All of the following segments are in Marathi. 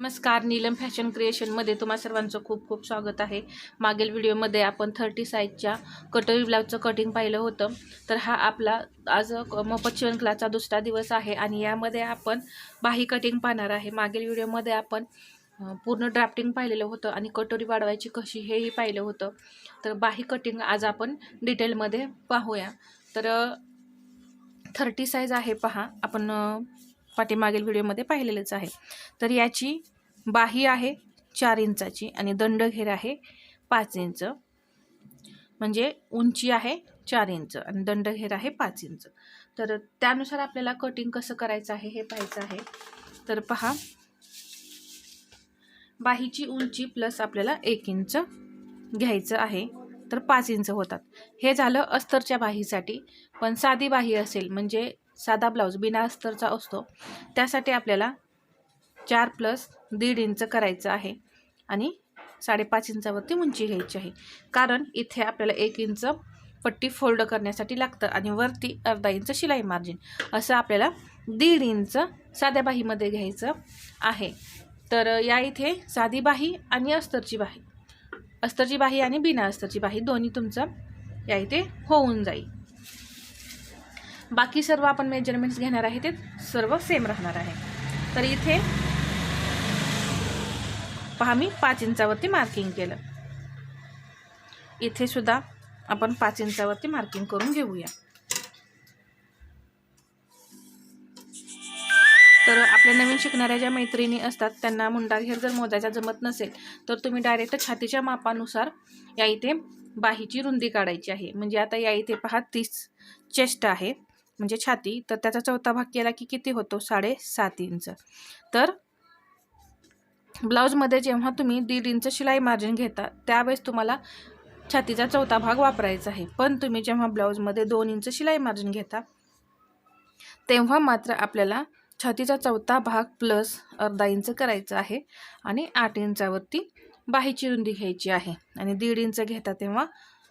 नमस्कार नीलम फॅशन क्रिएशनमध्ये तुम्हा सर्वांचं खूप खूप स्वागत आहे. मागील व्हिडिओमध्ये आपण थर्टी साईजच्या कटोरी ब्लाऊजचं कटिंग पाहिलं होतं. तर हा आपला आज मोफत शिवणकलाचा दुसरा दिवस आहे आणि यामध्ये आपण बाही कटिंग पाहणार आहे. मागील व्हिडिओमध्ये आपण पूर्ण ड्राफ्टिंग पाहिलेलं होतं आणि कटोरी वाढवायची कशी हेही पाहिलं होतं. तर बाही कटिंग आज आपण डिटेलमध्ये पाहूया. तर थर्टी साईज आहे पहा. आपण पाठीमागील व्हिडिओमध्ये पाहिलेलेच आहे. तर याची बाही आहे चार इंचाची आणि दंडघेर आहे पाच इंच. म्हणजे उंची आहे चार इंच आणि दंडघेर आहे पाच इंच. तर त्यानुसार आपल्याला कटिंग कसं करायचं आहे हे पाहायचं आहे. तर पहा. बाहीची उंची प्लस आपल्याला एक इंच घ्यायचं आहे. तर पाच इंच होतात. हे झालं अस्तरच्या बाहीसाठी. पण साधी बाही असेल म्हणजे साधा ब्लाऊज बिना अस्तरचा असतो. त्यासाठी आपल्याला चार प्लस दीड इंच करायचं आहे आणि साडेपाच इंचावरती उंची घ्यायची आहे. कारण इथे आपल्याला एक इंच पट्टी फोल्ड करण्यासाठी लागतं आणि वरती अर्धा इंच शिलाई मार्जिन. असं आपल्याला दीड इंच साध्या बाहीमध्ये घ्यायचं आहे. तर या इथे साधी बाही आणि अस्तरची बाही. अस्तरची बाही आणि बिना अस्तरची बाही दोन्ही तुमचं या इथे होऊन जाईल. बाकी सर्व आपण मेजरमेंट्स घेणार आहे ते सर्व सेम राहणार आहे. तर इथे पहा मी पाच इंचावरती मार्किंग केलं. इथे सुद्धा आपण पाच इंचावरती मार्किंग करून घेऊया. तर आपल्या नवीन शिकणाऱ्या ज्या मैत्रिणी असतात त्यांना मुंडाघेर जर मोजायचा जमत नसेल तर तुम्ही डायरेक्ट छातीच्या मापानुसार या इथे बाहीची रुंदी काढायची आहे. म्हणजे आता या इथे पहा तीस चेस्ट आहे. म्हणजे छाती. तर त्याचा चौथा भाग केला की किती होतो? साडेसात इंच. तर ब्लाऊजमध्ये जेव्हा तुम्ही दीड इंच शिलाई मार्जिन घेता त्यावेळेस तुम्हाला छातीचा चौथा भाग वापरायचा आहे. पण तुम्ही जेव्हा ब्लाऊजमध्ये दोन इंच शिलाई मार्जिन घेता तेव्हा मात्र आपल्याला छातीचा चौथा भाग प्लस अर्धा इंच करायचा आहे आणि आठ इंचावरती बाहीची रुंदी घ्यायची आहे. आणि दीड इंच घेता तेव्हा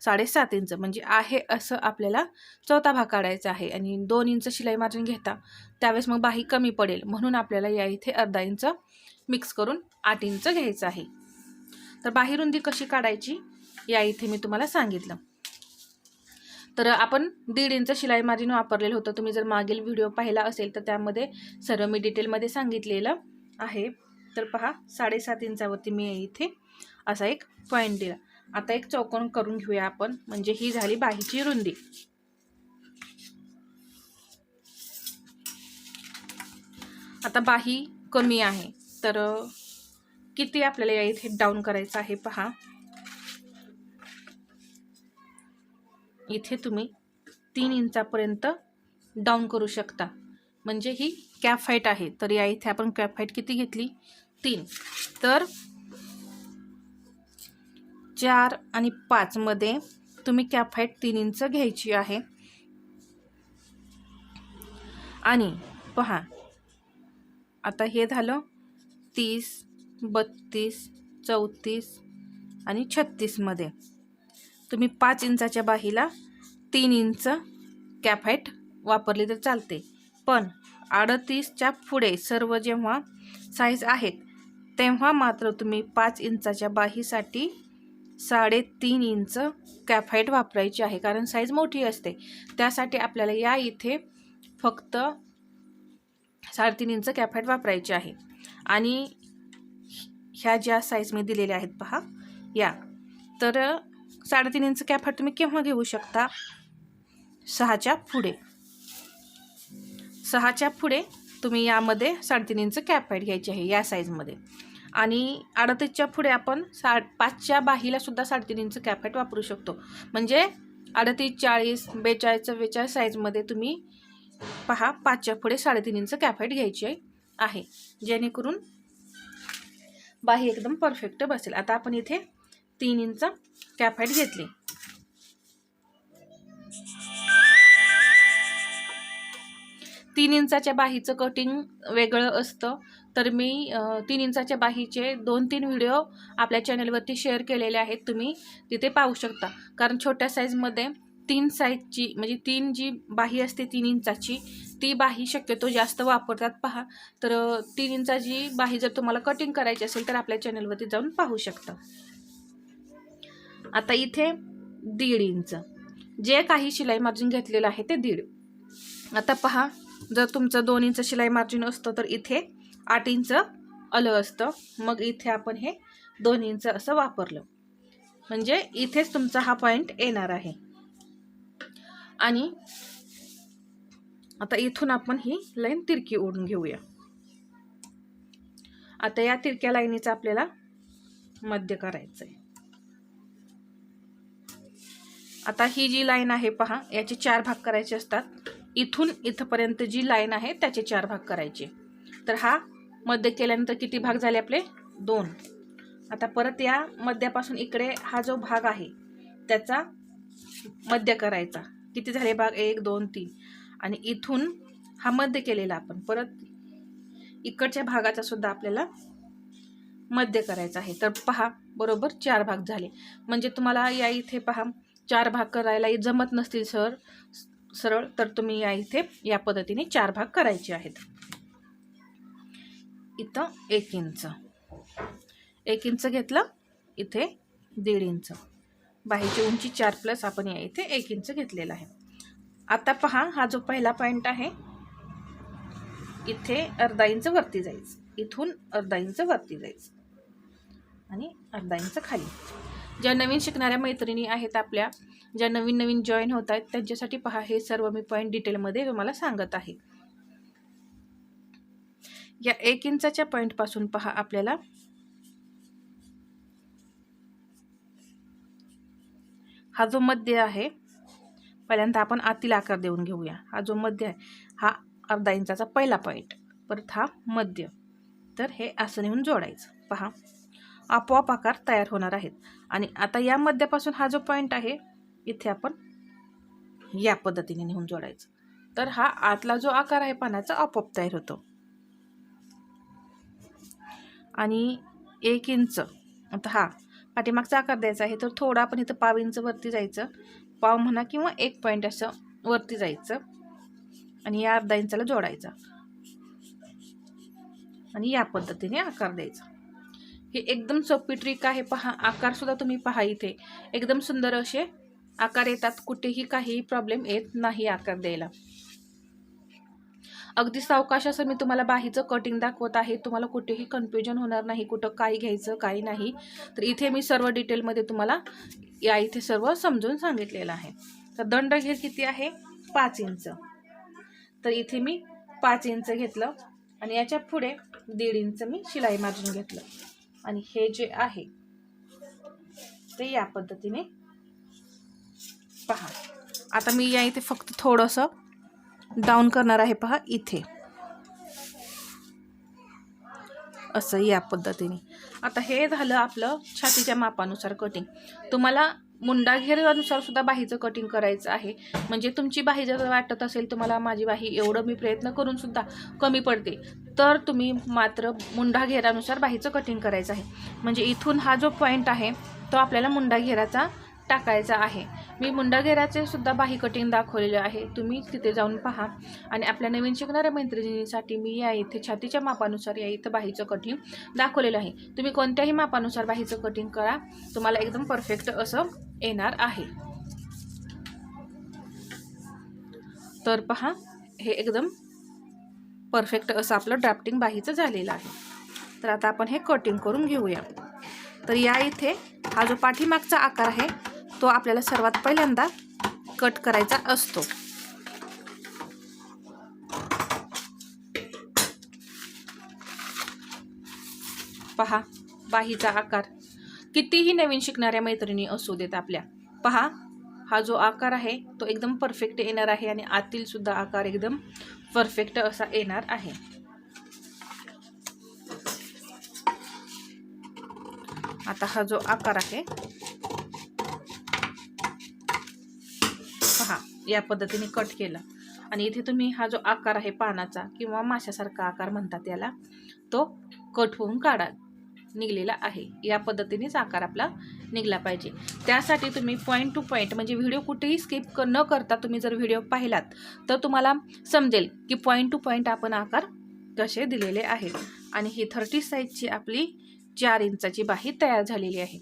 साडेसात इंच म्हणजे आहे असं आपल्याला चौथा भाग काढायचा आहे. आणि दोन इंच शिलाई मार्जिन घेता त्यावेळेस मग बाही कमी पडेल. म्हणून आपल्याला या इथे अर्धा इंच मिक्स करून आठ इंच घ्यायचं आहे. तर बाहीरुंदी कशी काढायची? या इथे मी तुम्हाला सांगितलं. तर आपण दीड इंच शिलाई मार्जिन वापरलेलं होतं. तुम्ही जर मागील व्हिडिओ पाहिला असेल तर त्यामध्ये सर्व मी डिटेलमध्ये सांगितलेलं आहे. तर पहा साडेसात इंचावरती मी इथे असा एक पॉईंट दिला. आता एक चौकोन करून घेऊया आपण. म्हणजे ही झाली बाहीची रुंदी. आता बाही कमी आहे. तर किती आपल्याला या इथे डाऊन करायचं आहे पहा. इथे तुम्ही तीन इंचापर्यंत डाऊन करू शकता. म्हणजे ही कॅप फाईट आहे. तर या इथे आपण कॅप फाईट किती घेतली? तीन. तर चार आणि पाचमध्ये तुम्ही कॅफाईट तीन इंच घ्यायची आहे. आणि पहा आता हे झालं तीस बत्तीस चौतीस आणि छत्तीसमध्ये तुम्ही पाच इंचाच्या बाहीला तीन इंच कॅप हाईट वापरली तर चालते. पण अडतीसच्या पुढे सर्व जेव्हा साईज आहेत तेव्हा मात्र तुम्ही पाच इंचाच्या बाहीसाठी साडेतीन इंच कॅफाईट वापरायची आहे कारण साईज मोठी असते. त्यासाठी आपल्याला या इथे फक्त साडेतीन इंच कॅफाईट वापरायची आहे. आणि ह्या ज्या साईज मी दिलेल्या आहेत पहा या. तर साडेतीन इंच कॅप तुम्ही केव्हा घेऊ शकता? सहाच्या पुढे. सहाच्या पुढे तुम्ही यामध्ये साडेतीन इंच कॅफाईट घ्यायची आहे या साईजमध्ये आणि अडतीसच्या पुढे आपण सा पाचच्या बाहीलासुद्धा साडेतीन इंच कॅफेट वापरू शकतो. म्हणजे अडतीस चाळीस बेचाळीस चव्वेचाळीस साईजमध्ये तुम्ही पहा पाचच्या पुढे साडेतीन इंच कॅफेट घ्यायची आहे जेणेकरून बाही एकदम परफेक्ट बसेल. आता आपण इथे तीन इंच कॅफेट घेतली. तीन इंचाच्या बाहीचं कटिंग वेगळं असतं. तर मी तीन इंचाच्या बाहीचे दोन तीन व्हिडिओ आपल्या चॅनलवरती शेअर केलेले आहेत तुम्ही तिथे पाहू शकता. कारण छोट्या साईजमध्ये तीन साईजची म्हणजे तीन जी बाही असते तीन इंचाची ती बाही शक्यतो जास्त वापरतात. पहा तर तीन इंचाची बाही जर तुम्हाला कटिंग करायची असेल तर आपल्या चॅनलवरती जाऊन पाहू शकता. आता इथे दीड इंच. जे काही शिलाई मार्जिन घेतलेलं आहे ते दीड. आता पहा जर तुमचं दोन इंच शिलाई मार्जिन असतं तर इथे आठ इंच आलं असतं. मग इथे आपण हे दोन इंच असं वापरलं. म्हणजे इथेच तुमचा हा पॉईंट येणार आहे. आणि आता इथून आपण ही लाईन तिरकी ओढून घेऊया. आता या तिरक्या लाईनीचा आपल्याला मध्य करायचं आहे आता ही जी लाईन आहे पहा याचे चार भाग करायचे असतात. इथून इथपर्यंत जी लाईन आहे त्याचे चार भाग करायचे. तर हा मध्य केल्यानंतर किती भाग झाले आपले? दोन. आता परत या मध्यापासून इकडे हा जो भाग आहे त्याचा मध्य करायचा. किती झाले भाग? एक दोन तीन. आणि इथून हा मध्य केलेला आपण. परत इकडच्या भागाचा सुद्धा आपल्याला मध्य करायचा आहे. तर पहा बरोबर चार भाग झाले. म्हणजे तुम्हाला या इथे पहा चार भाग करायला जमत नसतील सर. सरळ तर तुम्ही या इथे या पद्धतीने चार भाग करायचे आहेत. इथं एक इंच. एक इंच घेतलं इथे दीड इंच. बाहीची उंची चार प्लस आपण या इथे एक इंच घेतलेला आहे. आता पहा हा जो पहिला पॉईंट आहे इथे अर्धा इंच वरती जायचं इथून अर्धा इंच वरती जायचं आणि अर्धा इंच खाली. ज्या नवीन शिकणाऱ्या मैत्रिणी आहेत आपल्या ज्या नवीन नवीन जॉईन होत आहेत त्यांच्यासाठी पहा हे सर्व मी पॉईंट डिटेलमध्ये तुम्हाला सांगत आहे. या एक इंचाच्या पॉईंटपासून पहा आपल्याला. हा जो मध्य आहे पहिल्यांदा आपण आतील आकार देऊन घेऊया. हा जो मध्य आहे हा अर्धा इंचाचा पहिला पॉईंट परत हा मध्य. तर हे असं नेऊन जोडायचं. पहा आपोआप आकार तयार होणार आहेत. आणि आता या मध्यापासून हा जो पॉईंट आहे इथे आपण या पद्धतीने नेऊन जोडायचं. तर हा आतला जो आकार आहे पाण्याचा आपोआप तयार होतो. आणि एक इंच आता हा पाठीमागचा आकार द्यायचा आहे तर थोडा आपण इथं पाव इंच वरती जायचं. पाव म्हणा किंवा एक पॉईंट असं वरती जायचं. आणि या अर्धा इंचाला जोडायचा. आणि या पद्धतीने आकार द्यायचा. ही एकदम सोपी ट्रिक आहे. पहा आकारसुद्धा तुम्ही पहा इथे. एकदम सुंदर असे आकार येतात. कुठेही काहीही प्रॉब्लेम येत नाही आकार द्यायला. अगदी सावकाश असं मी तुम्हाला बाहीचं कटिंग दाखवत आहे. तुम्हाला कुठेही कन्फ्युजन होणार नाही. कुठं काय घ्यायचं काय नाही. तर इथे मी सर्व डिटेलमध्ये तुम्हाला या इथे सर्व समजून सांगितलेलं आहे. तर दंड घेर किती आहे? पाच इंच. तर इथे मी पाच इंच घेतलं आणि याच्यापुढे दीड इंच मी शिलाई मार्जिन घेतलं. आणि हे जे आहे ते या पद्धतीने पहा. आता मी या इथे फक्त थोडंसं डाऊन करणार आहे पहा इथे. असं या पद्धतीने. आता हे झालं आपलं छातीच्या मापानुसार कटिंग तुम्हाला मुंडा घेरानुसार सुद्धा बाहीचं कटिंग करायचं आहे. म्हणजे तुमची बाही जर वाटत असेल तुम्हाला माझी बाही एवढं मी प्रयत्न करून सुद्धा कमी पडते. तर तुम्ही मात्र मुंडा घेरानुसार बाहीचं कटिंग करायचं आहे. म्हणजे इथून हा जो पॉईंट आहे तो आपल्याला मुंडा घेराचा टाकायचा आहे. मी मुंडागेराचे सुद्धा बाही कटिंग दाखवलेलं आहे. तुम्ही तिथे जाऊन पहा. आणि आपल्या नवीन शिकणाऱ्या मैत्रिणींसाठी मी या इथे छातीच्या मापानुसार या इथं बाहीचं कटिंग दाखवलेलं आहे. तुम्ही कोणत्याही मापानुसार बाहीचं कटिंग करा. तुम्हाला एकदम परफेक्ट असं येणार आहे. तर पहा हे एकदम परफेक्ट असं आपलं ड्राफ्टिंग बाहीचं झालेलं आहे. तर आता आपण हे कटिंग करून घेऊया. तर या इथे हा जो पाठीमागचा आकार आहे तो आपल्याला सर्वात पहिल्यांदा कट करायचा असतो. पहा बाहीचा आकार. कितीही नवीन शिकणाऱ्या मैत्रिणी असू देत आपल्या. पहा हा जो आकार आहे तो एकदम परफेक्ट येणार आहे आणि आतील सुद्धा आकार एकदम परफेक्ट असा येणार आहे. आता हा जो आकार आहे या पद्धतीने कट केला. आणि इथे तुम्ही हा जो आकार आहे पानाचा किंवा माशासारखा आकार म्हणतात याला तो कट होऊन काढा निघलेला आहे. या पद्धतीनेच आकार आपला निघला पाहिजे. त्यासाठी तुम्ही पॉईंट टू पॉईंट म्हणजे व्हिडिओ कुठेही स्किप न करता तुम्ही जर व्हिडिओ पाहिलात तर तुम्हाला समजेल की पॉईंट टू पॉईंट आपण आकार कसे दिलेले आहेत. आणि ही थर्टी साईजची आपली चार इंचाची बाही तयार झालेली आहे.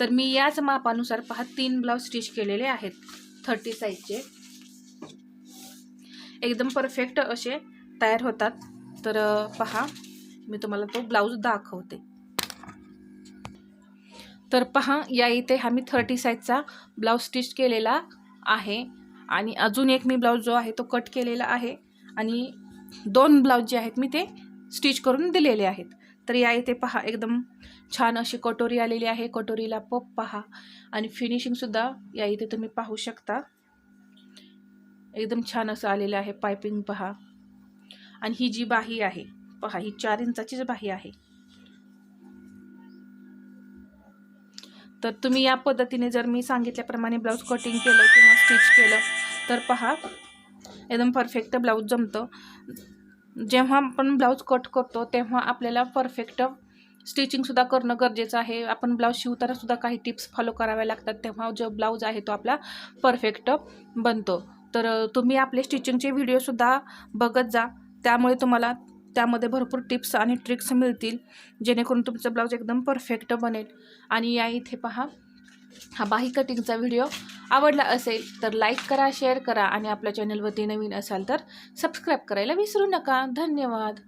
तर मी याच मापानुसार पहा तीन ब्लाऊज स्टिच केलेले आहेत. थर्टी साईजचे एकदम परफेक्ट असे तयार होतात. तर पहा मी तुम्हाला तो ब्लाऊज दाखवते. तर पहा या इथे हा मी थर्टी साईजचा ब्लाऊज स्टिच केलेला आहे. आणि अजून एक मी ब्लाऊज जो आहे तो कट केलेला आहे. आणि दोन ब्लाऊज जे आहेत मी ते स्टिच करून दिलेले आहेत. तर या इथे पहा एकदम छान अशी कटोरी आलेली आहे. कटोरीला पप पहा. आणि फिनिशिंगसुद्धा या इथे तुम्ही पाहू शकता. एकदम छान असं आलेलं आहे. पायपिंग पहा. आणि ही जी बाही आहे पहा ही चार इंचाचीच बाही आहे. तर तुम्ही या पद्धतीने जर मी सांगितल्याप्रमाणे ब्लाऊज कटिंग केलं किंवा स्टिच केलं तर पहा एकदम परफेक्ट ब्लाऊज जमतं. जेव्हा आपण ब्लाऊज कट करतो तेव्हा आपल्याला परफेक्ट स्टिचिंगसुद्धा करणं गरजेचं आहे. आपण ब्लाऊज शिवतानासुद्धा काही टिप्स फॉलो कराव्या लागतात तेव्हा जो ब्लाऊज आहे तो आपला परफेक्ट बनतो. तर तुम्ही आपले स्टिचिंगचे व्हिडिओसुद्धा बघत जा. त्यामुळे तुम्हाला त्यामध्ये भरपूर टिप्स आणि ट्रिक्स मिळतील. जेणेकरून तुमचं ब्लाऊज एकदम परफेक्ट बनेल. आणि या इथे पहा हा बाही कटिंगचा व्हिडिओ आवडला असेल तर लाईक करा शेअर करा आणि आपल्या चॅनलवरती नवीन असाल तर सबस्क्राईब करायला विसरू नका. धन्यवाद.